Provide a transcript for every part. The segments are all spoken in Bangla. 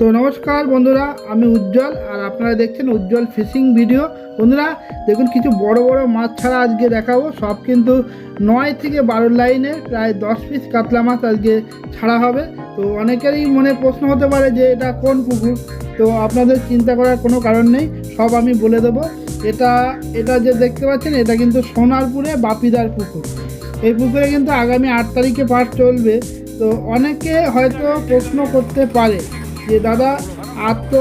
তো নমস্কার বন্ধুরা, আমি উজ্জ্বল আর আপনারা দেখছেন উজ্জ্বল ফিশিং ভিডিও। বন্ধুরা, দেখুন কিছু বড় বড় মাছ ছাড়া আজকে দেখাবো। সব কিন্তু নয় থেকে বারো লাইনে, প্রায় দশ পিস কাতলা মাছ আজকে ছাড়া হবে। তো অনেকেরই মনে প্রশ্ন হতে পারে যে এটা কোন পুকুর? তো আপনাদের চিন্তা করার কোনো কারণ নেই, সব আমি বলে দেবো। এটা এটা যে দেখতে পাচ্ছেন, এটা কিন্তু সোনারপুরে বাপিদার পুকুর। এই পুকুরে কিন্তু আগামী আট তারিখে পাঠ চলবে। তো অনেকে হয়তো প্রশ্ন করতে পারে যে দাদা, আর তো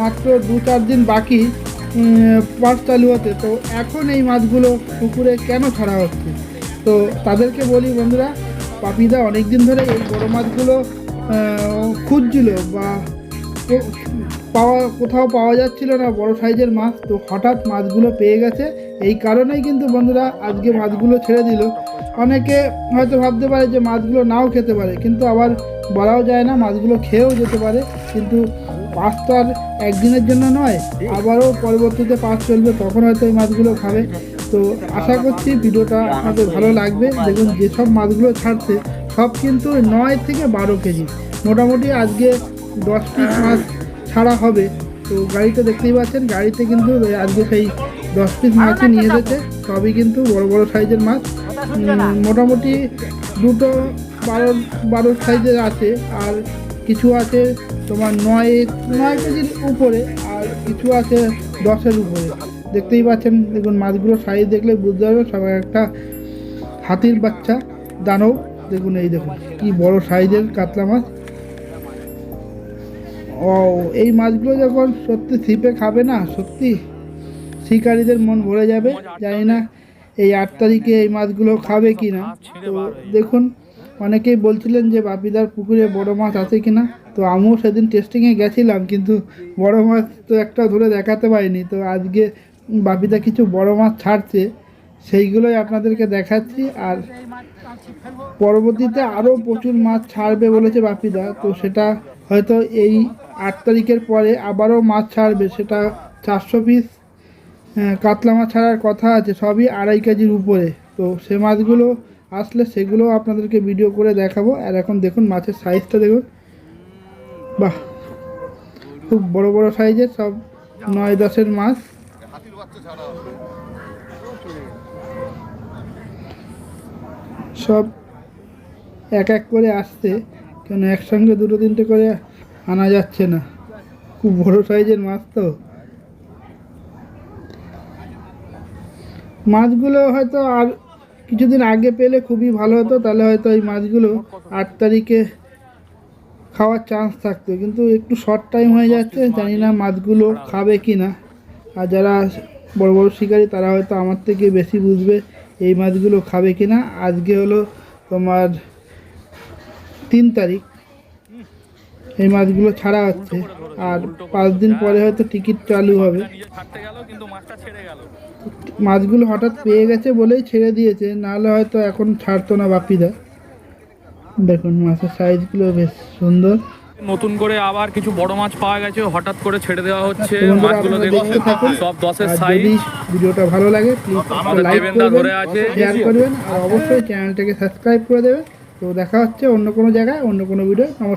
মাত্র দু চার দিন বাকি পাট চালু হতে। তো এখন এই মাছগুলো পুকুরে কেন ছাড়া হচ্ছে? তো তাদেরকে বলি বন্ধুরা, পাপিদা অনেক দিন ধরে এই বড়ো মাছগুলো খুঁজছিল বা পাওয়া, কোথাও পাওয়া যাচ্ছিল না বড় সাইজের মাছ, তো হঠাৎ মাছগুলো পেয়ে গেছে। এই কারণেই কিন্তু বন্ধুরা আজকে মাছগুলো ছেড়ে দিল। অনেকে হয়তো ভাবতে পারে যে মাছগুলো নাও খেতে পারে, কিন্তু আবার বলাও যায় না, মাছগুলো খেয়েও যেতে পারে। কিন্তু পাস তো আর একদিনের জন্য নয়, আবারও পরবর্তীতে পাস চলবে, তখন হয়তো এই মাছগুলো খাবে। তো আশা করছি ভিডিওটা আপনাদের ভালো লাগবে। দেখুন, যেসব মাছগুলো ছাড়ছে, সব কিন্তু নয় থেকে বারো কেজি। মোটামুটি আজকে দশ পিস মাছ ছাড়া হবে। তো গাড়িতে দেখতেই পাচ্ছেন গাড়িতে কিন্তু আজকে সেই দশ পিস মাছই নিয়ে এসেছে। সবই কিন্তু বড় বড় সাইজের মাছ। মোটামুটি দুটো বারো বারো সাইজের আছে। আর কিছু আছে তোমার নয় নয় কেজির উপরে আর কিছু আছে দশের উপরে। দেখতেই পাচ্ছেন দেখুন মাছগুলো সাইজ দেখলে বুঝতে পারবে সবাই একটা হাতির বাচ্চা। দানব দেখুন এই দেখুন কি বড় সাইজের কাতলা মাছ। ও, এই মাছগুলো যখন সত্যি ছিপে খাবে না, সত্যি শিকারীদের মন ভরে যাবে, জানি না এই আট তারিখে এই মাছগুলো খাবে কি না তো দেখুন, অনেকেই বলছিলেন যে বাপিদার পুকুরে বড় মাছ আছে কি না তো আমিও সেদিন টেস্টিংয়ে গেছিলাম, কিন্তু বড় মাছ তো একটা ধরে দেখাতে পারিনি। তো আজকে বাপিদা কিছু বড় মাছ ছাড়ছে, সেইগুলোই আপনাদেরকে দেখাচ্ছি। আর পরবর্তীতে আরও প্রচুর মাছ ছাড়বে বলেছে বাপিদা, তো সেটা হয়তো এই আট তারিখের পরে আবারও মাছ ছাড়বে, সেটা চারশো পিস কাতলা মাছ ছাড়ার কথা আছে, সবই আড়াই কেজির উপরে। তো সে মাছগুলো আসলে সেগুলো আপনাদেরকে ভিডিও করে দেখাবো। আর এখন দেখুন মাছের সাইজটা দেখুন। বাহ, খুব বড় বড় সাইজের সব নয় দশের মাছ। সব এক এক করে আসছে। কেন একসঙ্গে দুটো তিনটে করে আনা যাচ্ছে না? খুব বড় সাইজের মাছ তো। মাছগুলো হয়তো আর কিছুদিন আগে পেলে খুবই ভালো হতো, তাহলে হয়তো এই মাছগুলো আট তারিখে খাওয়ার চান্স থাকতো। কিন্তু একটু শর্ট টাইম হয়ে যাচ্ছে, জানি না মাছগুলো খাবে কি না আর যারা বড় বড় শিকারী, তারা হয়তো আমার থেকে বেশি বুঝবে এই মাছগুলো খাবে কি না আজকে হলো তোমার তিন তারিখ। এই মাছগুলো ছাড়া হচ্ছে। আর পাঁচ দিন পরে হয়তো টিকিট চালু হবে। মাছগুলো হঠাৎ পেয়ে গেছে বলেই ছেড়ে দিয়েছে। নাহলে হয়তো এখন ছাড়তো না বাপিদা। দেখুন মাছের সাইজগুলো বেশ সুন্দর। নতুন করে আবার কিছু বড় মাছ পাওয়া গেছে। হঠাৎ করে ছেড়ে দেওয়া হচ্ছে। মাছগুলো দেখুন দেখতে থাকুন। সব দশের সাইজ ভিডিওটা ভালো লাগে প্লিজ আমাদের লাইক দেবেনদা করবেন ধরে আছে। শেয়ার করবেন। আর অবশ্যই চ্যানেলটাকে সাবস্ক্রাইব করে দেবেন। তো দেখা হচ্ছে অন্য কোনো জায়গায় অন্য কোনো ভিডিও নমস্কার।